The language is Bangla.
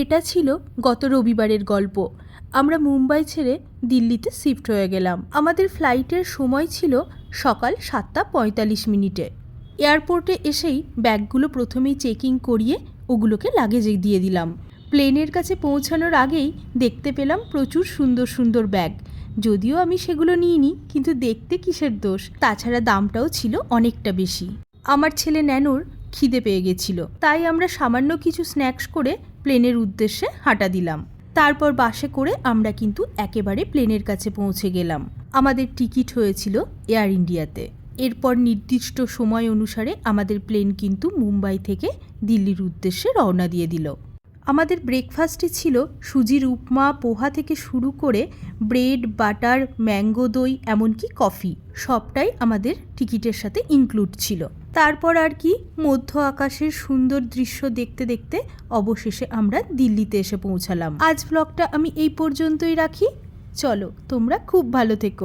এটা ছিল গত রবিবারের গল্প। আমরা মুম্বাই ছেড়ে দিল্লিতে শিফট হয়ে গেলাম। আমাদের ফ্লাইটের সময় ছিল সকাল সাতটা পঁয়তাল্লিশ মিনিটে। এয়ারপোর্টে এসেই ব্যাগগুলো প্রথমেই চেকিং করিয়ে ওগুলোকে লাগেজে দিয়ে দিলাম। প্লেনের কাছে পৌঁছানোর আগেই দেখতে পেলাম প্রচুর সুন্দর সুন্দর ব্যাগ। যদিও আমি সেগুলো নিইনি, কিন্তু দেখতে কিসের দোষ? তাছাড়া দামটাও ছিল অনেকটা বেশি। আমার ছেলে ন্যানোর খিদে পেয়ে গেছিল। তাই আমরা সামান্য কিছু স্ন্যাক্স করে প্লেনের উদ্দেশ্যে হাঁটা দিলাম। তারপর বাসে করে আমরা কিন্তু একেবারে প্লেনের কাছে পৌঁছে গেলাম। আমাদের টিকিট হয়েছিল এয়ার ইন্ডিয়াতে এরপর নির্দিষ্ট সময় অনুসারে আমাদের প্লেন কিন্তু মুম্বাই থেকে দিল্লির উদ্দেশ্যে রওনা দিয়ে দিল। আমাদের ব্রেকফাস্টে ছিল সুজির উপমা পোহা থেকে শুরু করে ব্রেড বাটার ম্যাঙ্গো দই, এমনকি কফি সবটাই আমাদের টিকিটের সাথে ইনক্লুড ছিল। তারপর আর কি মধ্য আকাশের সুন্দর দৃশ্য দেখতে দেখতে অবশেষে আমরা দিল্লিতে এসে পৌঁছালাম। আজ ব্লগটা আমি এই পর্যন্তই রাখি। চলো, তোমরা খুব ভালো থেকো।